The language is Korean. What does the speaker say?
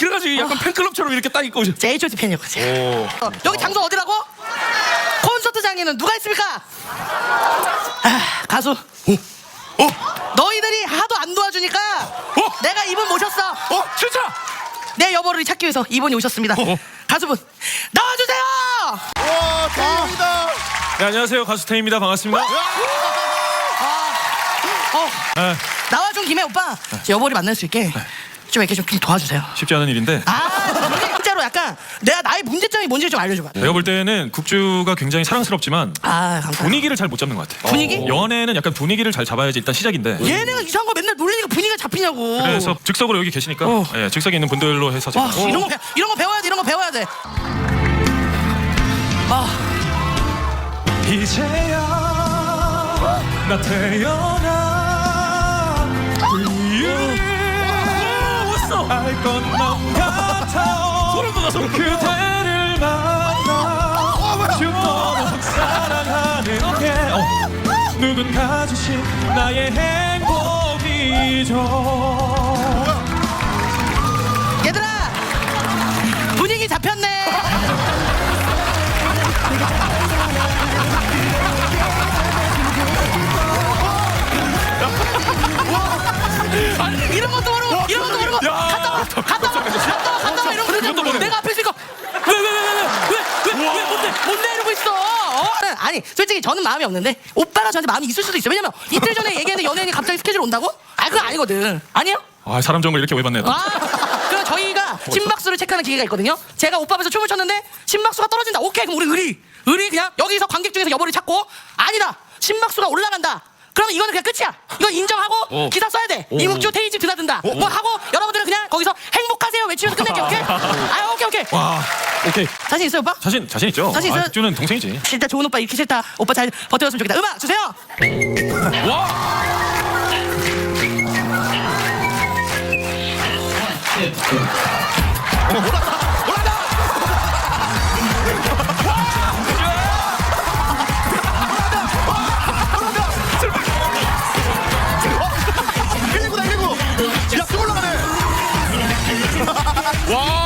그래가지고 약간 팬클럽처럼 이렇게 딱 입고 오셨. 제 H.O.T 팬이었거든요. 오. 어, 여기 장소 어디라고? 콘서트장에는 누가 있습니까? 아, 가수. 어? 너희들이 하도 안 도와주니까 어? 내가 이분 모셨어. 어? 진짜? 내 여보를 찾기 위해서 이분이 오셨습니다. 어? 가수분 나와주세요. 와 대박이다. 네, 안녕하세요. 가수 태입니다. 반갑습니다. 어, 네, 나와준 김에 오빠 제 여보를 만날 수 있게 좀 이렇게 좀 도와주세요. 쉽지 않은 일인데 아, 진짜로 약간 내가 나의 문제점이 뭔지 좀 알려줘봐. 내가 볼 때는 국주가 굉장히 사랑스럽지만 아. 분위기를 잘 못 잡는 것 같아. 분위기? 연애는 약간 분위기를 잘 잡아야지 일단 시작인데. 얘네가 이상한 거 맨날 놀리니까 분위기가 잡히냐고. 그래서 즉석으로 여기 계시니까 어. 예, 즉석에 있는 분들로 해서 제가 와, 이런 거 배, 이런 거 배워야 돼. 이런 거 배워야 돼. 아, 이제야 나 태어나 이유를 알 것만 같아. 소름 돋아 소름 그대를 만나 죽도록 사랑하는 게 어. 누군가 주신 나의 행복이죠 아니, 이런 것도 모르고 이런 것도 모르고 야. 갔다 와 갔다 와 갔다 와 갔다 와 그것도 모르고. 내가 앞에 있으니까 왜왜왜왜왜왜왜 뭔데 뭔데 이러고 있어 어? 아니 솔직히 저는 마음이 없는데 오빠가 저한테 마음이 있을 수도 있어 왜냐면 이틀 전에 얘기했는데 연예인이 갑자기 스케줄 온다고? 아 그건 아니거든 아니요? 아 사람 정글 이렇게 오해받네 아, 그럼 저희가 심박수를 체크하는 기계가 있거든요. 제가 오빠 앞에서 춤을 췄는데 심박수가 떨어진다. 오케이, 그럼 우리 의리, 의리 그냥 여기서 관객 중에서 여보를 찾고 아니다. 심박수가 올라간다. 그러면 이거는 그냥 끝이야. 이거 인정하고 어. 기사 써야 돼. 어. 이국주 테이지 드나든다. 어. 뭐 하고 여러분들은 그냥 거기서 행복하세요 외치면서 끝낼게. 오케이? 아 오케이 오케이. 와 오케이 자신 있어요 오빠? 자신 자신 있죠? 자신 있어요? 아, 쭈는 동생이지 진짜 좋은 오빠 이렇게 싫다. 오빠 잘 버텨줬으면 좋겠다. 음악 주세요. 와 어, 올라가 올라가 Whoa!